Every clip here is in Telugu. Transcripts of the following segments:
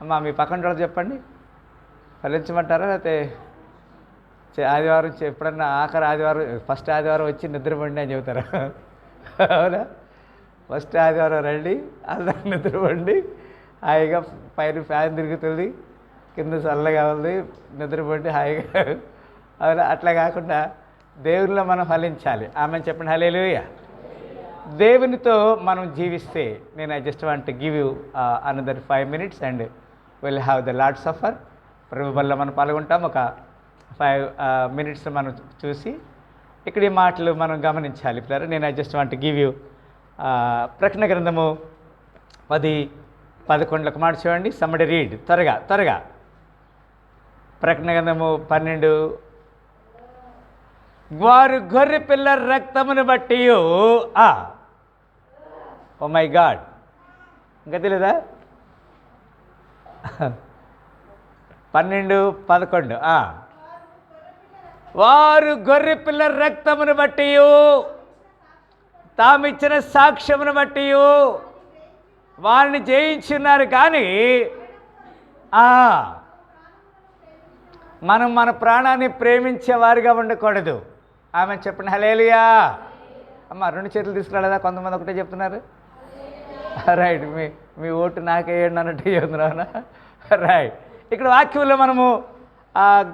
అమ్మా మీ పక్కన వాళ్ళు చెప్పండి. ఫలించమంటారా? లేకపోతే చే- ఆదివారం ఎప్పుడన్నా ఆఖరి ఆదివారం ఫస్ట్ ఆదివారం వచ్చి నిద్రపండి అని చెబుతారా? అవునా? ఫస్ట్ ఆదివారం రండి అందరూ నిద్రపండి. హాయిగా పైన ఫ్యాన్ తిరుగుతుంది కింద చల్లగా ఉంది నిద్రపండి హాయిగా. అవునా? అట్లా కాకుండా దేవునిలో మనం ఫలించాలి. ఆమె చెప్పండి హలేలుయ దేవునితో మనం జీవిస్తే నేను I just want give you another five minutes and will have the Lord supper ప్రభు వల్ల మనం పాల్గొంటాం. ఒక ఫైవ్ మినిట్స్ uh, మనం చూసి ఇక్కడ ఈ మాటలు మనం గమనించాలి. పిల్లలు నేను I just want give you ప్రకటన గ్రంథము పది పదకొండులకు మాట చూడండి. సమ్మడి రీడ్ త్వరగా త్వరగా. ప్రకటన గ్రంథము పన్నెండు. వారు గొర్రె పిల్ల రక్తమును బట్టి ఆ ఓ మై గాడ్ ఇంకా తెలియదా పన్నెండు పదకొండు వారు గొర్రె పిల్ల రక్తమును బట్టి తామిచ్చిన సాక్ష్యమును బట్టి వారిని జయించున్నారు కానీ మనం మన ప్రాణాన్ని ప్రేమించే వారిగా ఉండకూడదు. ఆమె చెప్పిన హలేలియా అమ్మ రెండు చేతులు తీసుకురాలేదా? కొంతమంది ఒకటే చెప్తున్నారు. రైట్ మీ మీ ఓటు నాకేయండి అన్నట్టు చెప్తున్నారా రైట్ ఇక్కడ వాక్యంలో మనము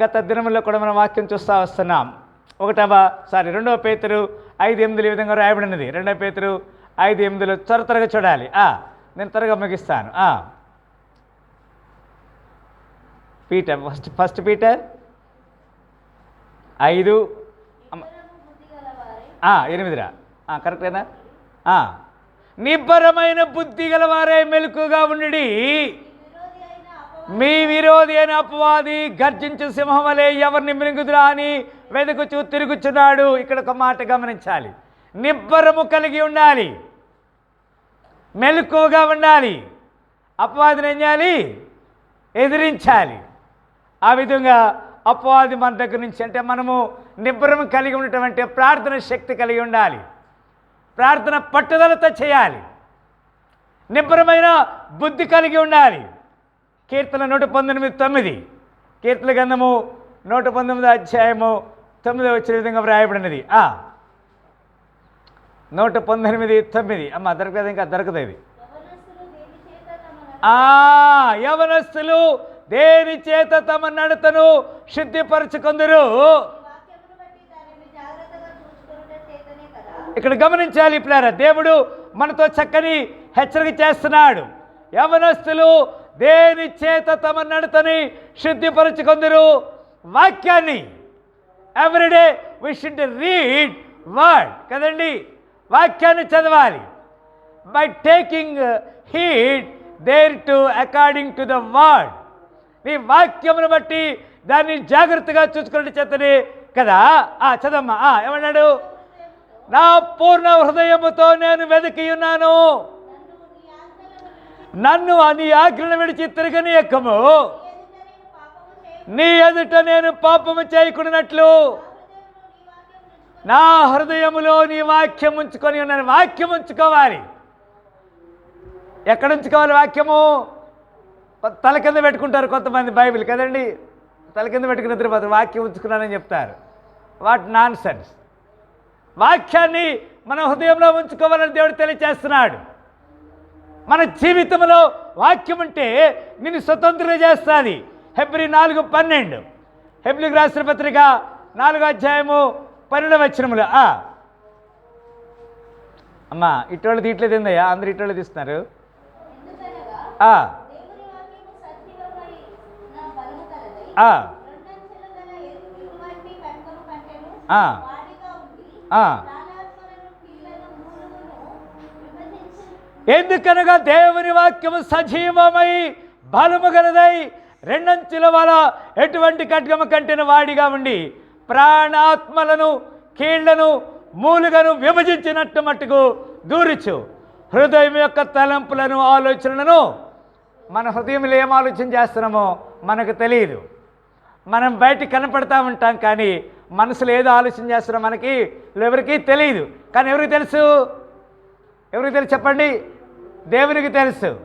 గత దినముల్లో కూడా మనం వాక్యం చూస్తూ వస్తున్నాం. ఒకటవ సారీ రెండవ పేతురు ఐదు ఎనిమిదిలు ఈ విధంగా రాయబడినది. రెండవ పేతురు ఐదు ఎనిమిదిలో త్వర త్వరగా చూడాలి. నేను త్వరగా ముగిస్తాను. Peter first first Peter. ఐదు ఎనిమిదిరా. కరెక్టేనా నిబ్బరమైన బుద్ధి గలవారే మెలకుగా ఉండి మీ విరోధి అయిన అపవాది గర్జించు సింహం వలె ఎవరిని మిరుగుదురా అని వెతుకుచూ తిరుగుచున్నాడు. ఇక్కడ ఒక మాట గమనించాలి. నిబ్బరము కలిగి ఉండాలి. మెలకుగా ఉండాలి. అపవాదిని ఏం చేయాలి? ఎదిరించాలి. ఆ విధంగా అపవాది మన దగ్గర నుంచి అంటే మనము నిబ్బరం కలిగి ఉండటం అంటే ప్రార్థన శక్తి కలిగి ఉండాలి. ప్రార్థన పట్టుదలతో చేయాలి. నిబ్బరమైన బుద్ధి కలిగి ఉండాలి. కీర్తన నూట పంతొమ్మిది తొమ్మిది. కీర్తన గంధము నూట పంతొమ్మిది అధ్యాయము తొమ్మిది వచ్చిన విధంగా వ్రాయబడినది. ఆ. నూట పంతొమ్మిది తొమ్మిది. అమ్మ దొరకదు ఇంకా దొరకదు ఇది. ఆ యవనస్తులు దేని చేత తమ నడతను శుద్ధిపరచుకుందరు? ఇక్కడ గమనించాలి ప్లేర దేవుడు మనతో చక్కని హెచ్చరిక చేస్తున్నాడు. యవనస్తులు దేని చేత తమ నడతని శుద్ధిపరచుకుందరు? వాక్యాన్ని. Everyday we should read word కదండి? వాక్యాన్ని చదవాలి. By taking heed there to according to the word నీ వాక్యమును బట్టి దాన్ని జాగ్రత్తగా చూసుకునే చేతనే కదా? ఆ చదమ్మా ఆ, ఏమన్నాడు? నా పూర్ణ హృదయముతో నేను వెతికి ఉన్నాను. నన్ను నీ ఆజ్ఞను విడిచి తిరగని ఎక్కము నీ ఎదుట నేను పాపము చేయకున్నట్లు నా హృదయములో నీ వాక్యం ఉంచుకొని ఉన్నాను. వాక్యం ఉంచుకోవాలి. ఎక్కడ ఉంచుకోవాలి వాక్యము? తల కింద పెట్టుకుంటారు కొంతమంది బైబిల్ కదండి? తల కింద పెట్టుకున్న తర్వాత వాక్యం ఉంచుకున్నానని చెప్తారు. వాట్ నాన్ సెన్స్ వాక్యాన్ని మన హృదయంలో ఉంచుకోవాలని దేవుడు తెలియచేస్తున్నాడు. మన జీవితంలో వాక్యం అంటే నిన్ను స్వతంత్రం చేస్తుంది. హెబ్రి నాలుగు పన్నెండు. హెబ్రికి రాసిన పత్రిక నాలుగో అధ్యాయము పన్నెండు వచ్చినములు అమ్మా ఇటోళ్ళు తీయట్లేదు ఏందయ్యా? అందరు ఇటోళ్ళు తీస్తున్నారు. ఆ. ఎందుకనగా దేవుని వాక్యము సజీవమై బలము గలదై రెండంచుల వల ఎటువంటి ఖడ్గము కంటిన వాడిగా ఉండి ప్రాణాత్మలను కీళ్ళను మూలుగను విభజించినట్టు మట్టుకు దూరిచు. హృదయం యొక్క తలంపులను ఆలోచనలను మన హృదయంలో ఏం ఆలోచన చేస్తున్నామో మనకు తెలియదు. మనం బయట కనపడతా ఉంటాం కానీ మనసులో ఏదో ఆలోచన చేస్తున్నాం మనకి ఎవరికీ తెలియదు కానీ ఎవరికి తెలుసు? ఎవరికి తెలుసు చెప్పండి? దేవునికి తెలుసు.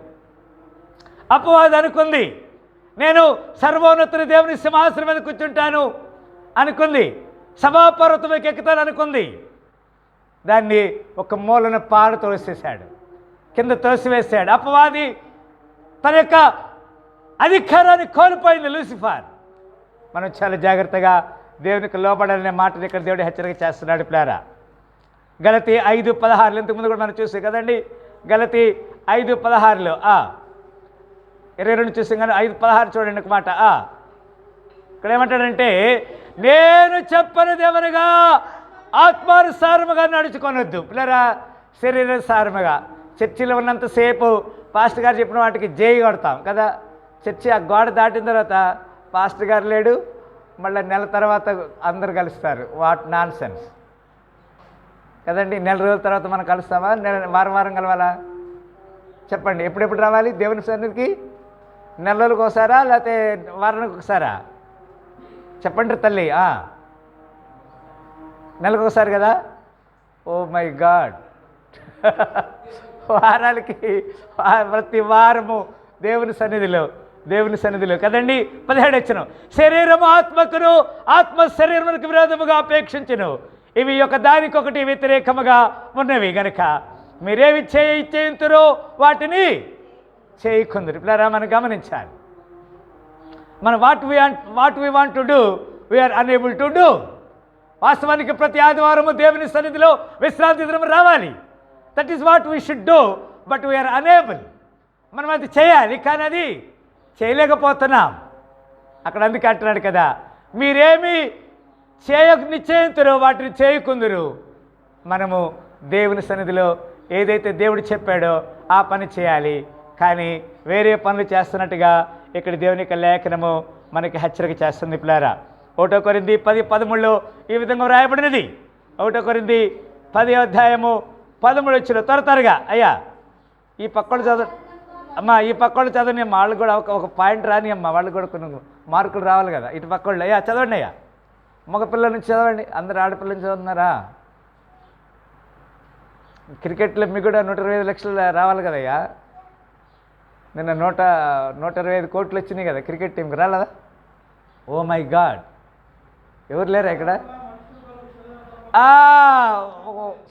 అపవాది అనుకుంది నేను సర్వోన్నతుని దేవుని సింహాసనం మీద కూర్చుంటాను అనుకుంది సభాపర్వతం ఎక్కుతాను అనుకుంది. దాన్ని ఒక మూలన పాలు తోసేశాడు కింద తోసివేశాడు. అపవాది తన యొక్క అధికారాన్ని కోల్పోయింది లూసిఫార్. మనం చాలా జాగ్రత్తగా దేవునికి లోపడాలనే మాటలు ఇక్కడ దేవుడు హెచ్చరిక చేస్తున్నాడు ప్లారా. గలతి ఐదు పదహారులు ఇంతకుముందు కూడా మనం చూసాం కదండి. గలతి ఐదు పదహారులు ఆ. ఇరవై రెండు చూసాం కానీ ఐదు పదహారు చూడండి ఒక మాట ఆ. ఇక్కడ ఏమంటాడంటే నేను చెప్పనిది ఎవరుగా? ఆత్మానుసారముగా నడుచుకొనొద్దు. పిల్లరా శరీరానుసారముగా చర్చిలో ఉన్నంతసేపు పాస్టర్ గారు చెప్పిన వాటికి జై కొడతాం కదా. చర్చి ఆ గోడ దాటిన తర్వాత పాస్టర్ గారు లేడు. మళ్ళీ నెల తర్వాత అందరు కలుస్తారు. వాట్ నాన్ సెన్స్ కదండి? నెల రోజుల తర్వాత మనం కలుస్తామా? నెల వారం వారం కలవాలా? చెప్పండి. ఎప్పుడెప్పుడు రావాలి? దేవుని సన్నిధికి? నెల రోజులకు ఒకసారా? లేకపోతే వారానికి ఒకసారా? చెప్పండి తల్లి. నెలకు ఒకసారి కదా? ఓ మై గాడ్ వారాలకి ప్రతి వారము దేవుని సన్నిధిలో. దేవుని సన్నిధిలో. కదండి? పదిహేడు వచ్చిన శరీరము ఆత్మకును ఆత్మ శరీరములకు విరోధముగా అపేక్షించను. ఇవి ఒక దానికొకటి వ్యతిరేకముగా ఉన్నవి. గనుక మీరేవి చేయి చేయింతురో వాటిని చేయకుందరు. ఇప్పుడు మనం గమనించాలి. మనం what we what we want to do we are unable to do. వాస్తవానికి ప్రతి ఆదివారము దేవుని సన్నిధిలో విశ్రాంతి దినం రావాలి. That is what we should do but we are unable మనం అది చేయాలి. కానీ అది చేయలేకపోతున్నాం. అక్కడ అందుకే అంటున్నాడు కదా మీరేమి చేయ నిశ్చయింతురో వాటిని చేయకుందరు. మనము దేవుని సన్నిధిలో ఏదైతే దేవుడు చెప్పాడో ఆ పని చేయాలి. కానీ వేరే పనులు చేస్తున్నట్టుగా ఇక్కడ దేవుని యొక్క లేఖనము మనకి హెచ్చరిక చేస్తుంది పిల్లారా. ఒకటో కొరింది పది పదమూడులో ఈ విధంగా వ్రాయబడినది. ఒకటో కొరింది పది అధ్యాయము పదమూడు వచ్చిన త్వర త్వరగా. అయ్యా ఈ పక్కన చదువు అమ్మ ఈ పక్కడు చదవని అమ్మ వాళ్ళు కూడా ఒక ఒక పాయింట్ రాని అమ్మ వాళ్ళు కూడా కొన్ని మార్కులు రావాలి కదా. ఇటు పక్కళ్ళు అయ్యా చదవండి అయ్యా. మగపిల్లల నుంచి చదవండి. అందరు ఆడపిల్ల నుంచి చదువుతున్నారా? క్రికెట్లో మీకు కూడా నూట ఇరవై ఐదు లక్షలు రావాలి కదయ్యా నిన్న నూట నూట ఇరవై ఐదు కోట్లు వచ్చినాయి కదా క్రికెట్ టీంకి రాలేదా? ఓ మై గాడ్ ఎవరు లేరా ఇక్కడ?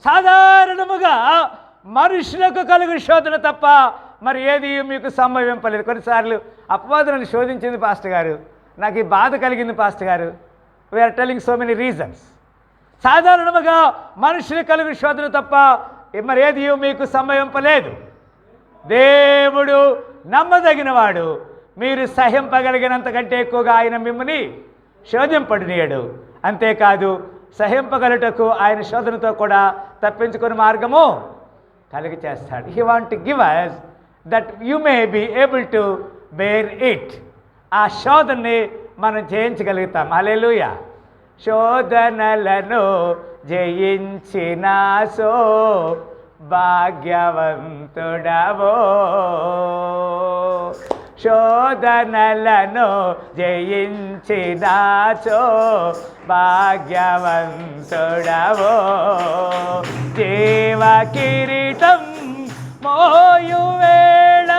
సాధారణముగా మనుషులకు కలుగు శోధన తప్ప మరి ఏది మీకు సంభవింపలేదు కొన్నిసార్లు అపవాదులను శోధించింది పాస్టర్ గారు. నాకు ఈ బాధ కలిగింది పాస్టర్ గారు. We are telling so many reasons సాధారణముగా మనుషులు కలుగు శోధన తప్ప మరి ఏది మీకు సంభవింపలేదు దేవుడు నమ్మదగినవాడు. మీరు సహింపగలిగినంత కంటే ఎక్కువగా ఆయన మిమ్మల్ని శోధింపడినీయడు. అంతేకాదు సహింపగలుటకు ఆయన శోధనతో కూడా తప్పించుకునే మార్గము కలిగి చేస్తాడు. He want give us that you may be able to bear it ఆ శోధనని మనం జయించగలుగుతాం. అలెలుయ శోధనలను జయించిన సో భాగ్యవంతుడవో. శోధనలను జయించినాచో భాగ్యవంతుడవో. జీవ కిరీటం మోయువేళ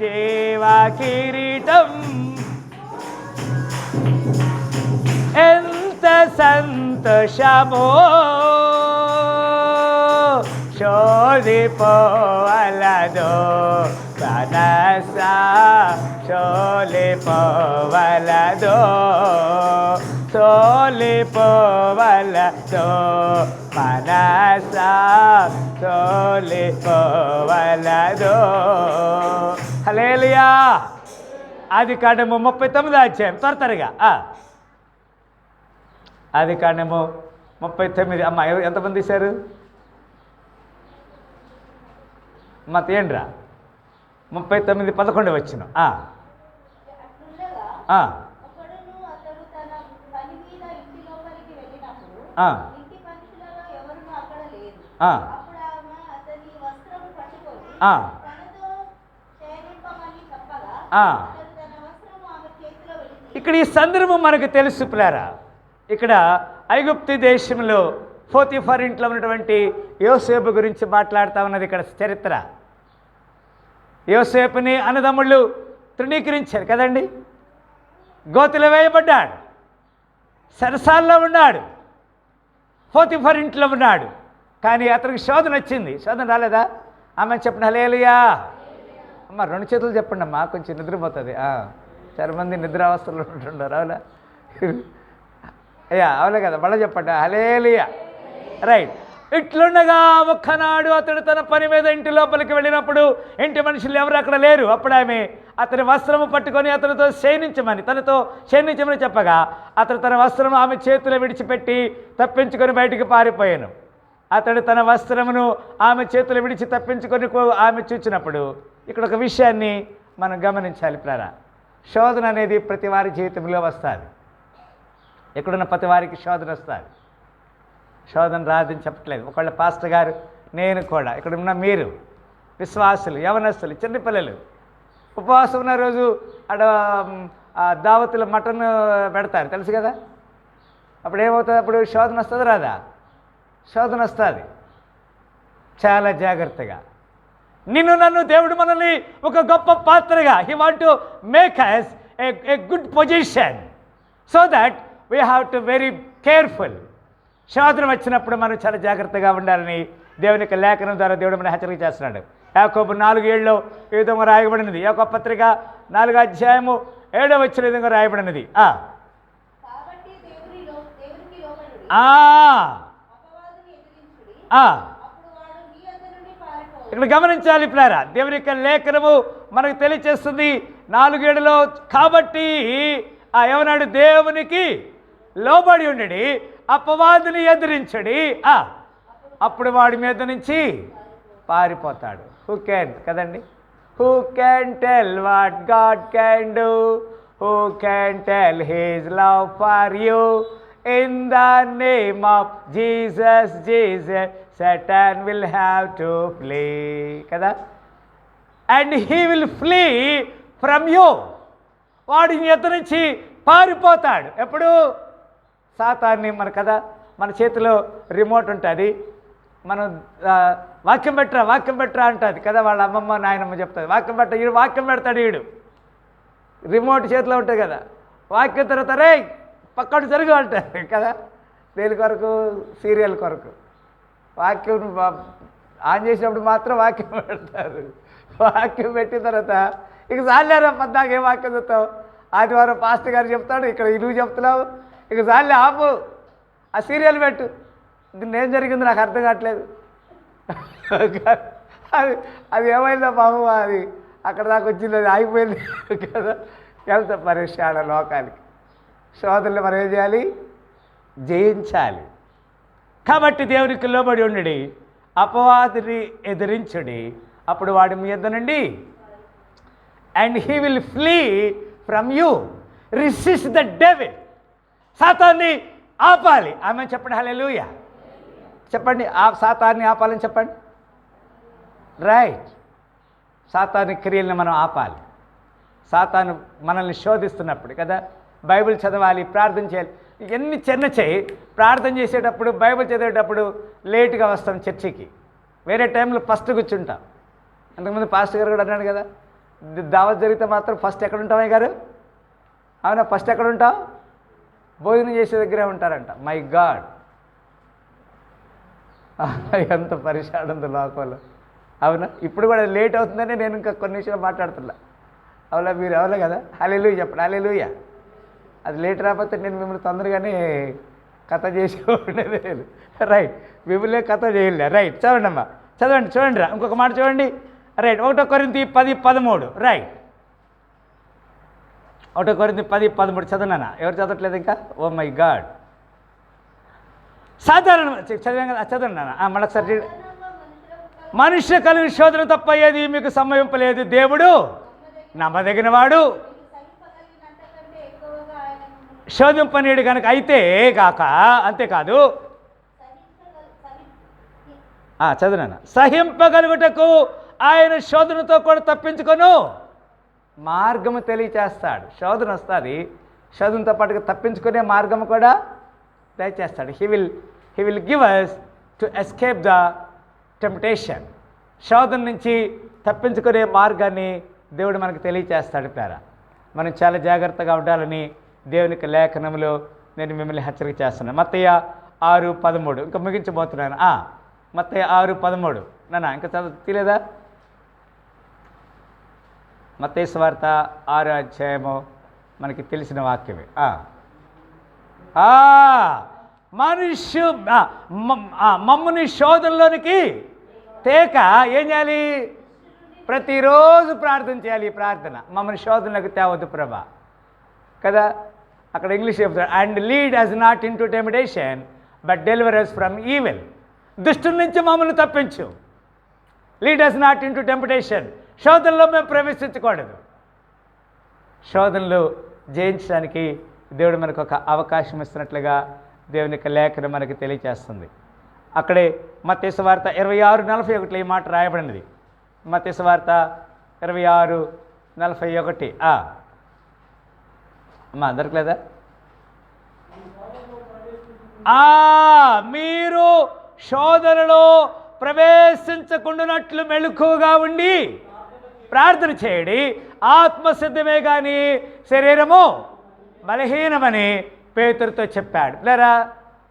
దేవా కిరీటం. ఎంత సంతోషమో శోధిపోవలదో మనసా శోలిపోవలదో శోలిపోవలదో మనసా హలేలియా అది కాండము ముప్పై తొమ్మిది అధ్యాయం. త్వర త్వరగా. ఆ. అది కాండము ముప్పై తొమ్మిది. అమ్మ ఎంతమంది తీశారు? అమ్మ తీయండిరా. ముప్పై తొమ్మిది పదకొండు వచ్చిన. అట్లుండగా ఇక్కడ ఈ సందర్భం మనకు తెలుసు పిల్లారా. ఇక్కడ ఐగుప్తి దేశంలో ఫోతిఫర్ ఇంట్లో ఉన్నటువంటి యోసేపు గురించి మాట్లాడుతూ ఉన్నది ఇక్కడ చరిత్ర. యోసేపుని అన్నదమ్ముళ్ళు తృణీకరించారు కదండి. గోతులు వేయబడ్డాడు. సరసాల్లో ఉన్నాడు. ఫోతిఫర్ ఇంట్లో ఉన్నాడు. కానీ అతనికి శోధన వచ్చింది. శోధన రాలేదా? ఆమె చెప్పిన హలేలుయా అమ్మ రెండు చేతులు చెప్పండి అమ్మా కొంచెం నిద్రపోతుంది. చాలా మంది నిద్రావస్థలో ఉంటుండారు అవునా? అయ్యా అవులే కదా? మళ్ళీ చెప్పండి. Hallelujah right. ఇట్లుండగా ఒక్కనాడు అతడు తన పని మీద ఇంటి లోపలికి వెళ్ళినప్పుడు ఇంటి మనుషులు ఎవరు అక్కడ లేరు. అప్పుడు ఆమె అతని వస్త్రము పట్టుకొని అతనితో శయనించమని తనతో శయనించమని చెప్పగా అతడు తన వస్త్రము ఆమె చేతిలో విడిచిపెట్టి తప్పించుకొని బయటికి పారిపోయాను. అతడు తన వస్త్రమును ఆమె చేతులు విడిచి తప్పించుకొని ఆమె చూచినప్పుడు ఇక్కడ ఒక విషయాన్ని మనం గమనించాలి ప్రారా శోధన అనేది ప్రతి వారి జీవితంలో వస్తుంది. ఎక్కడున్న ప్రతి వారికి శోధన వస్తుంది. శోధన రాదని చెప్పట్లేదు. ఒకళ్ళ పాస్టర్ గారు నేను కూడా ఇక్కడ ఉన్న మీరు విశ్వాసులు యవనస్తులు చిన్నపిల్లలు ఉపవాసం ఉన్న రోజు అక్కడ దావతులు మటన్ పెడతారు. తెలుసు కదా? అప్పుడు ఏమవుతుంది? అప్పుడు శోధన వస్తుంది రాదా? శోధన వస్తుంది. చాలా జాగ్రత్తగా. నిన్ను నన్ను దేవుడు మనల్ని ఒక గొప్ప పాత్రగా he want to make us a good position so that we have to very careful శోధన వచ్చినప్పుడు మనం చాలా జాగ్రత్తగా ఉండాలని దేవుని యొక్క లేఖనం ద్వారా దేవుడు మన హెచ్చరిక చేస్తున్నాడు. యాకోబు నాలుగు ఏళ్ళలో ఈ విధంగా రాయబడినది. యాకో పత్రిక నాలుగు అధ్యాయము ఏడో వచ్చిన విధంగా రాయబడినది. ఇక్కడ గమనించాలి ప్లారా దేవుని యొక్క లేఖనము మనకు తెలియచేస్తుంది నాలుగేడులో కాబట్టి ఆ ఏమన్నాడు? దేవునికి లోబడి ఉండడి అపవాదిని ఎదిరించడి. ఆ, అప్పుడు వాడి మీద నుంచి పారిపోతాడు. హూ క్యాన్ కదండి. Who can tell what God can do who can tell his love for you in the name of Jesus, Jesus, Satan will have to flee. కదా? And he will flee from you వాడి ఎత్త నుంచి పారిపోతాడు. ఎప్పుడు? సాతాన్ని మన కదా? మన చేతిలో రిమోట్ ఉంటుంది. మనం వాక్యం పెట్టరా వాక్యం పెట్టరా అంటుంది కదా? వాళ్ళ అమ్మమ్మ నాయనమ్మ చెప్తుంది. వాక్యం పెట్ట వీడు వాక్యం పెడతాడు వీడు రిమోట్ చేతిలో ఉంటుంది కదా? వాక్యం తర్వాత రే పక్కడు జరుగు అంటారు కదా? దేని కొరకు? సీరియల్ కొరకు. వాక్యం ఆన్ చేసినప్పుడు మాత్రం వాక్యం పెడతారు. వాక్యం పెట్టిన తర్వాత ఇక చాలేరా పద్దాక ఏ వాక్యం చెప్తావు? ఆదివారం పాస్టర్ గారు చెప్తాడు ఇక్కడ నువ్వు చెప్తున్నావు. ఇక చాలే ఆపు ఆ సీరియల్ పెట్టు. దీన్ని ఏం జరిగింది నాకు అర్థం కావట్లేదు. అది అది ఏమైందో బాబు అది. అక్కడ దాకా వచ్చింది అది ఆగిపోయింది కదా? వెళ్తా ఆడ లోకానికి. సోదరులు మనం ఏం చేయాలి? జయించాలి. కాబట్టి దేవునికి లోబడి ఉండడి అపవాదిని ఎదిరించుడి. అప్పుడు వాడి మీద నుండి and he will flee from you resist the devil సాతాన్ని ఆపాలి. ఆమె చెప్పండి హల్లెలూయా. చెప్పండి ఆ సాతాన్ని ఆపాలని చెప్పండి. రైట్ సాతాని క్రియల్ని మనం ఆపాలి. సాతాను మనల్ని శోధిస్తున్నప్పుడు కదా? బైబిల్ చదవాలి ప్రార్థన చేయాలి. ఎన్ని చిన్న చేయి ప్రార్థన చేసేటప్పుడు బైబిల్ చదివేటప్పుడు లేటుగా వస్తాం చర్చికి. వేరే టైంలో ఫస్ట్ కూర్చుంటాం. ఇంతకుముందు పాస్టర్ గారు కూడా అన్నాడు కదా దావత్ జరిగితే మాత్రం ఫస్ట్ ఎక్కడ ఉంటామయ్య గారు? అవునా ఫస్ట్ ఎక్కడ ఉంటాం భోజనం చేసే దగ్గరే ఉంటారంట. My God. ఎంత పరిశాడు ఉంది లోకంలో అవునా? ఇప్పుడు కూడా లేట్ అవుతుందని నేను ఇంకా కొన్ని విషయాలు మాట్లాడుతున్నా. అవునా మీరు అవునా కదా? హలెలు చెప్పండి హలెలుయ అది లేట్ రాకపోతే నేను మిమ్మల్ని తొందరగానే కథ చేసి ఉండేది రైట్ మిమ్మల్ని కథ చేయలే. రైట్ చదవండి అమ్మా. చదవండి చూడండి రా. ఇంకొక మాట చూడండి. రైట్ ఒకటో కొరింది పది పదమూడు. రైట్. ఒకటో కొరింది పది పదమూడు. చదవనా ఎవరు చదవట్లేదు ఇంకా? Oh my God. సాధారణ చదివాం కదా. చదవండి నాన్న. మళ్ళొకసారి మనుష్య కలిగి శోధన తప్ప ఏది మీకు సంభవింపలేదు దేవుడు నమ్మదగిన వాడు మీకు సహింపగలిగినంత కంటే ఎక్కువగా ఆయన శోధింపనీయుడు కనుక అయితే కాక అంతేకాదు. చదివాను సహింపగలుగుటకు ఆయన శోధనతో కూడా తప్పించుకొను. మార్గము తెలియచేస్తాడు. శోధన వస్తుంది. శోధనతో పాటుగా తప్పించుకునే మార్గము కూడా దయచేస్తాడు. He will he will give us to escape the temptation శోధన నుంచి తప్పించుకునే మార్గాన్ని దేవుడు మనకు తెలియచేస్తాడు పేర మనం చాలా జాగ్రత్తగా ఉండాలని దేవునికి లేఖనంలో నేను మిమ్మల్ని హెచ్చరిక చేస్తున్నాను. మత్తయ్య ఆరు పదమూడు. ఇంకా ముగించబోతున్నాను. మత్తయ్య ఆరు పదమూడు. నాన్న ఇంకా చదువు తెలియదా మత్తయ్య వార్త ఆరు అధ్యాయము మనకి తెలిసిన వాక్యమే. ఆ. మనుష్యు మమ్- ఆ, మమ్ముని శోధనలోనికి తేక ఏం చేయాలి? ప్రతిరోజు ప్రార్థన చేయాలి ఈ ప్రార్థన. మమ్మల్ని శోధనలకు తేవద్దు ప్రభా. కదా? అక్కడ ఇంగ్లీష్ చెప్తారు and lead us not into temptation but deliver us from evil దుష్టుల నుంచి మమ్మల్ని తప్పించు. Lead us not into temptation శోధనలో మేము ప్రవేశించకూడదు. శోధనలు జయించడానికి దేవుడు మనకు ఒక అవకాశం ఇస్తున్నట్లుగా దేవుని యొక్క లేఖను మనకి తెలియచేస్తుంది. అక్కడే మత్స్య వార్త ఇరవై ఆరు నలభై ఒకటిలో ఈ మాట రాయబడినది. మత్స్య వార్త ఇరవై ఆరు నలభై ఒకటి అమ్మా దొరకలేదా ఆ మీరు శోధనలో ప్రవేశించకుండానట్లు మెళుకుగా ఉండి ప్రార్థన చేయడి. ఆత్మసిద్ధమే కానీ శరీరము బలహీనమని పేతురితో చెప్పాడు. లేరా?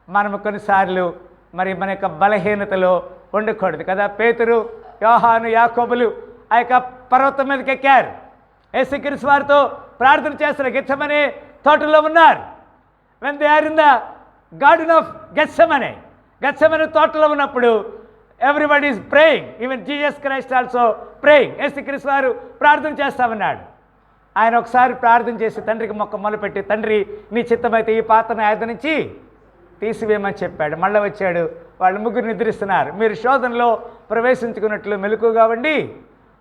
మనము కొన్నిసార్లు మరి మన యొక్క బలహీనతలో ఉండకూడదు కదా. పేతురు యోహాను యాకోబులు ఆ యొక్క పర్వతం మీదకి ఎక్కారు. యేసుక్రీస్తు వారితో ప్రార్థన చేస్తున్న గెచ్చమనే తోటలో ఉన్నారు. When they are in the garden of Gethsemane Gethsemane తోటలో ఉన్నప్పుడు everybody is praying even Jesus Christ also praying యేసుక్రీస్తు వారు ప్రార్థన చేస్తా ఉన్నాడు. ఆయన ఒకసారి ప్రార్థన చేసి తండ్రికి మొక్క మొదలుపెట్టి తండ్రి నీ చిత్తమైతే ఈ పాత్రను ఆయన నుంచి తీసివేయమని చెప్పాడు. మళ్ళీ వచ్చాడు. వాళ్ళు ముగ్గురు నిద్రిస్తున్నారు. మీరు శోధనలో ప్రవేశించుకున్నట్లు మెలకుగా ఉండి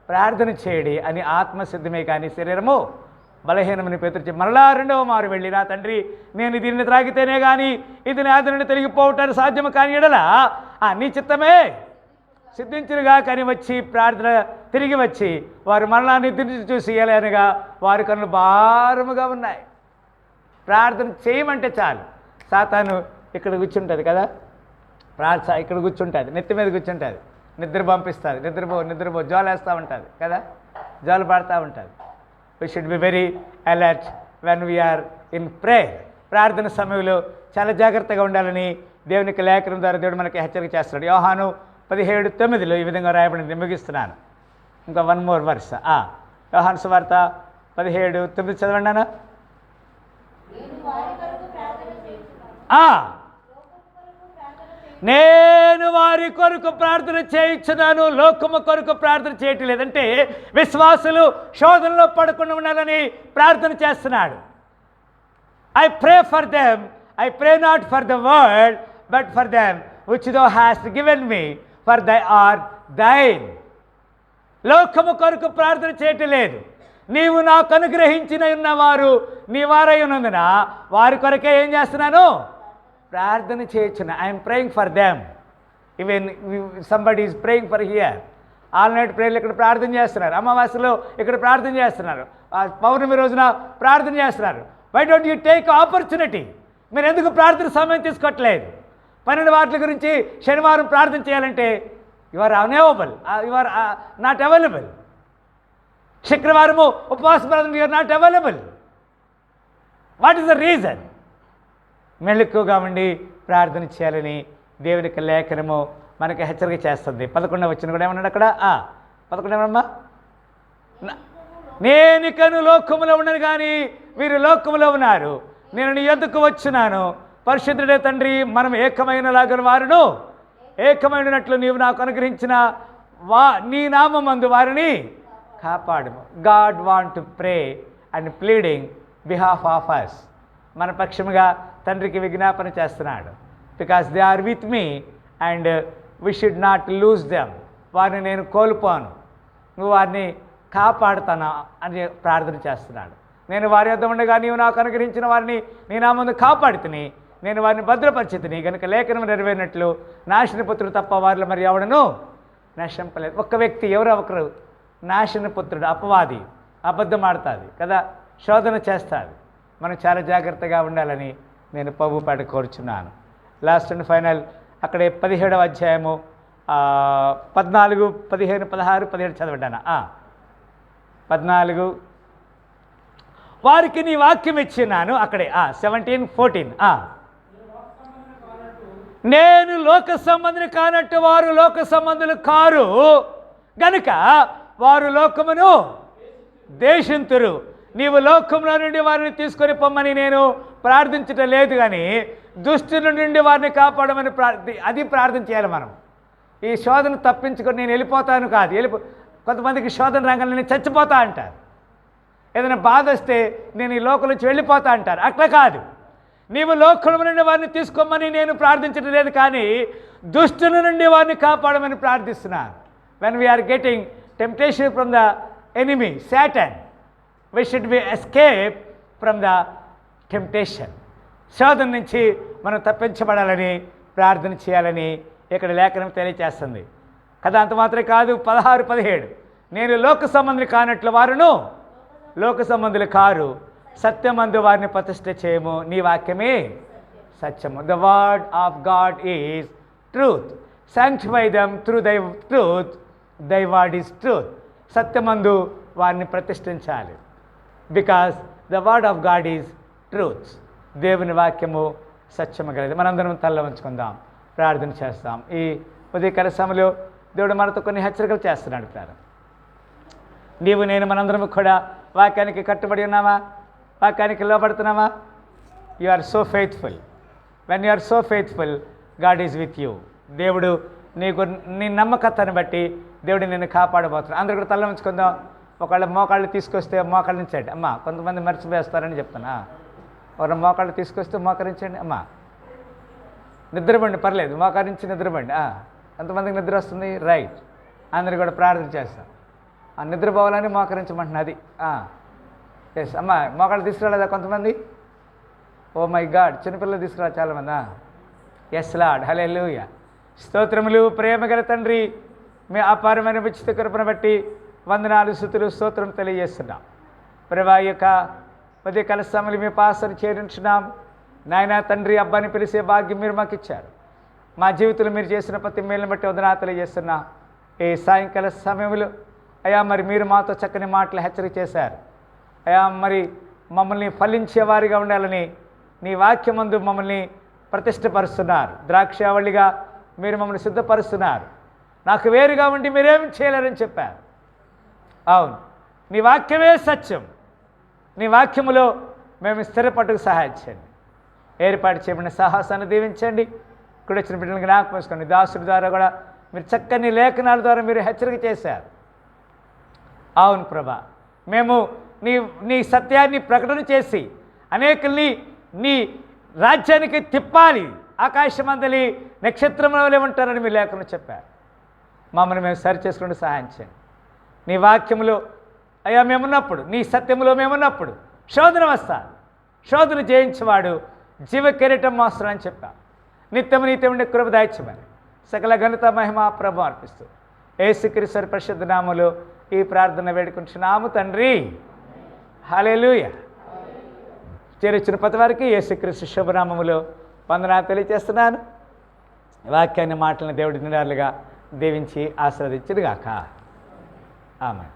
ప్రార్థన చేయడి అని ఆత్మసిద్ధమే కానీ శరీరము బలహీనమని పేతుర్చి మరలా రెండవ మారు వెళ్ళి నా తండ్రి నేను దీన్ని త్రాగితేనే కానీ ఇది నా నుండి తొలగిపోవటానికి సాధ్యము కాని ఎడల ఆ నీ చిత్తమే సిద్ధించినగా కని వచ్చి ప్రార్థన తిరిగి వచ్చి వారు మరలా నిద్రించి చూసి ఇయ్యలేనగా వారి కన్నులు భారముగా ఉన్నాయి. ప్రార్థన చేయమంటే చాలు. సాతాను ఇక్కడ కూర్చుంటుంది కదా? ప్రార్థన ఇక్కడ కూర్చుంటుంది నెత్తి మీద కూర్చుంటుంది. నిద్ర పంపిస్తుంది. నిద్రపో నిద్రపో జోలేస్తూ ఉంటుంది కదా? జోలు పడుతూ ఉంటుంది. We should be very alert when we are in prayer ప్రార్థన సమయంలో చాలా జాగ్రత్తగా ఉండాలని దేవునికి లేఖనం ద్వారా దేవుడు మనకి హెచ్చరిక చేస్తున్నాడు. యోహాను పదిహేడు తొమ్మిదిలో ఈ విధంగా రాయబడింది ముగిస్తున్నాను. ఇంకా వన్ మోర్ వర్స్ యోహాను సువార్త పదిహేడు తొమ్మిది చదవండి అన్న నేను వారి కొరకు ప్రార్థన చేస్తున్నాను ఆ, లోకము కొరకు ప్రార్థన చేస్తున్నాను నేను వారి కొరకు ప్రార్థన చేయించున్నాను లోకము కొరకు ప్రార్థన చేయటం లేదంటే విశ్వాసులు శోధనలో పడకుండా ఉండాలని ప్రార్థన చేస్తున్నాడు. I pray for them I pray not for the world but for them which thou has given me for thy or thine లోకము కొరకు ప్రార్థన చేయటం లేదు నీవు నాకు అనుగ్రహించిన ఉన్నవారు నీ వారై ఉన్నందున వారి కొరకే ఏం చేస్తున్నాను? ప్రార్థన చేయొచ్చును I'm praying for them even somebody is praying for here all night ప్రేయర్లు ఇక్కడ ప్రార్థన చేస్తున్నారు. అమావాస్యలో ఇక్కడ ప్రార్థన చేస్తున్నారు. పౌర్ణమి రోజున ప్రార్థన చేస్తున్నారు. Why don't you take opportunity మీరు ఎందుకు ప్రార్థన సమయం తీసుకోవట్లేదు? పన్నెండు వాటిల గురించి శనివారం ప్రార్థన చేయాలంటే you are unavailable you are not available శుక్రవారము ఉపవాస ప్రార్థన you are not available what is the reason మెళుక్కుగా ఉండి ప్రార్థన చేయాలని దేవునికి లేఖనము మనకి హెచ్చరిక చేస్తుంది. పదకొండవ వచ్చిన కూడా ఏమన్నాడు అక్కడ? ఆ, పదకొండవమ్మా నేను కను లోకములో ఉన్నాను కానీ వీరు లోకములో ఉన్నారు. నేను నీ వచ్చినాను పరిశుద్ధుడే తండ్రి మనం ఏకమైన లాగని వారును. ఏకమైనట్లు నీవు నాకు అనుగ్రహించిన వా నీ నామందు వారిని కాపాడము. God want to pray and pleading behalf of us మన పక్షముగా తండ్రికి విజ్ఞాపన చేస్తున్నాడు. Because they are with me and we should not lose them వారిని నేను కోల్పోను. నువ్వు వారిని కాపాడుతానా అని ప్రార్థన చేస్తున్నాడు. నేను వారి వద్ద ఉండగా నీవు నాకు అనుగ్రహించిన వారిని నీ నా ముందు కాపాడుతుని. నేను వారిని భద్రపరిచితిని. కనుక లేఖనం నెరవేరినట్లు నాశనపుత్రుడు తప్ప వారిలో మరి ఎవడను నశింపలేదు. ఒక్క వ్యక్తి ఎవరో ఒకరు నాశనపుత్రుడు అపవాది అబద్ధం ఆడుతుంది కదా? శోధన చేస్తుంది. మనం చాలా జాగ్రత్తగా ఉండాలని నేను పవ్వుపాట కోరుచున్నాను. లాస్ట్ అండ్ ఫైనల్ అక్కడే పదిహేడవ అధ్యాయము పద్నాలుగు పదిహేను పదహారు పదిహేడు చదవడానా పద్నాలుగు. వారికి నీ వాక్యం ఇచ్చినాను అక్కడే. సెవెంటీన్ ఫోర్టీన్ నేను లోక సంబంధిని కానట్టు వారు లోక సంబంధులు కారు. గనుక వారు లోకమును దేశంతురు. నీవు లోకంలో నుండి వారిని తీసుకొని పొమ్మని నేను ప్రార్థించటం లేదు కానీ దుష్టుల నుండి వారిని కాపాడమని ప్రార్థి అది ప్రార్థన చేయాలి మనం. ఈ శోధన తప్పించుకొని నేను వెళ్ళిపోతాను కాదు. వెళ్ళిపో కొంతమందికి శోధన రంగంలో నేను చచ్చిపోతా అంటారు. ఏదైనా బాధ వస్తే నేను ఈ లోకం నుంచి వెళ్ళిపోతా అంటారు. అట్లా కాదు. నీవు లోకం నుండి వారిని తీసుకోమని నేను ప్రార్థించడం లేదు కానీ దుష్టుల నుండి వారిని కాపాడమని ప్రార్థిస్తున్నాను when we are getting temptation from the enemy Satan we should be escape from the temptation శోధన నుంచి మనం తప్పించబడాలని ప్రార్థన చేయాలని ఇక్కడ లేఖనం తెలియచేస్తుంది. కదా అంత మాత్రమే కాదు పదహారు పదిహేడు. నేను లోక సంబంధులు కానట్లు వారును. లోక సంబంధులు కారు. సత్యమందు వారిని ప్రతిష్ట చేయము. నీ వాక్యమే సత్యము. The word of God is truth sanctify them through thy truth thy word is truth సత్యమందు వారిని ప్రతిష్ఠించాలి. Because the word of God is truth దేవుని వాక్యము సత్యము గలది. మనందరం తల్ల ఉంచుకుందాం. ప్రార్థన చేస్తాం. ఈ ఉదయకర సమయంలో దేవుడు మనతో కొన్ని హెచ్చరికలు చేస్తున్నాడు ప్రారంభం నీవు నేను మనందరం కూడా వాక్యానికి కట్టుబడి ఉన్నామా? వాక్యానికి లోపడుతున్నామా you are so faithful when you are so faithful God is with you దేవుడు నీకు నీ నమ్మకతను బట్టి దేవుడు నిన్ను కాపాడబోతున్నాడు. అందరూ కూడా తల్ల ఉంచుకుందాం. ఒకళ్ళ మోకాళ్ళు తీసుకొస్తే మోకరించండి. అమ్మా కొంతమంది మర్చిపోయేస్తారని చెప్తున్నా. ఒకరు మోకాళ్ళు తీసుకొస్తే మోకరించండి. అమ్మా నిద్రపండి పర్లేదు. మోకరించి నిద్రపండి. ఎంతమందికి నిద్ర వస్తుంది. రైట్. అందరు కూడా ప్రార్థన చేస్తాం ఆ నిద్రపోవాలని మోకరించమంటున్నది ఎస్ అమ్మా మోకాళ్ళు తీసుకురాలేదా కొంతమంది? ఓ మై గాడ్ చిన్నపిల్లలు తీసుకురా చాలామందా. ఎస్ లాడ్ హలే లూయ స్తోత్రములు ప్రేమగల తండ్రి. మీ అపారమైన ఉచిత కృపను బట్టి వందనాలు స్థుతులు స్తోత్రం తెలియజేస్తున్నాం. ప్రభా యొక్క పది కలసములు మీ పాసను చేరించున్నాం. నాయన తండ్రి అబ్బాని పిలిచే భాగ్యం మీరు మాకు ఇచ్చారు. మా జీవితంలో మీరు చేసిన ప్రతి మేలుని బట్టి వదనా తెలియజేస్తున్నా. ఈ సాయంకాల సమయంలో అయ్యా మరి మీరు మాతో చక్కని మాటలు హెచ్చరిక చేశారు. అయా మరి మమ్మల్ని ఫలించేవారిగా ఉండాలని నీ వాక్యమందు మమ్మల్ని ప్రతిష్టపరుస్తున్నారు ద్రాక్షావళిగా మీరు మమ్మల్ని సిద్ధపరుస్తున్నారు. నాకు వేరుగా ఉండి మీరేం చేయలేరని చెప్పారు. అవును. నీ వాక్యమే సత్యం. నీ వాక్యములో మేము స్థిరపట్టుకు సహాయం చేయండి. ఏర్పాటు చేయబడిన సాహసాన్ని దీవించండి. ఇక్కడ వచ్చిన బిడ్డలను జ్ఞాపకం చేసుకోండి దాసుడి ద్వారా కూడా మీరు చక్కని లేఖనాల ద్వారా మీరు హెచ్చరిక చేశారు. అవును ప్రభా. మేము నీ నీ సత్యాన్ని ప్రకటన చేసి అనేకుల్ని నీ రాజ్యానికి తిప్పాలి. ఆకాశమందలి నక్షత్రంలో ఉంటారని మీ లేఖను చెప్పారు. మమ్మల్ని మేము సరి చేసుకుంటూ సహాయం చేయండి. నీ వాక్యములో అయ్యా మేమున్నప్పుడు నీ సత్యములో మేమున్నప్పుడు శోధన వస్తా శోధన జయించేవాడు జీవ కిరీటం మోస్తాడు అని చెప్పా. నిత్యము నిత్యముండే కృప దాయిచ్చమని సకల ఘనత మహిమ ప్రభు అర్పిస్తూ ఏసుక్రీశ్వరి పరిశుద్ధ నామములో ఈ ప్రార్థన వేడుకుంటున్నాము తండ్రి. హలేలుయ చేరొచ్చిన ప్రతి వారికి యేసుక్రీస్తు శుభనామములో వందనాలు తెలియజేస్తున్నాను. వాక్యాన్ని మాటలను దేవుడి నిరాలుగా దీవించి ఆస్వాదించుడుగాక ఆమె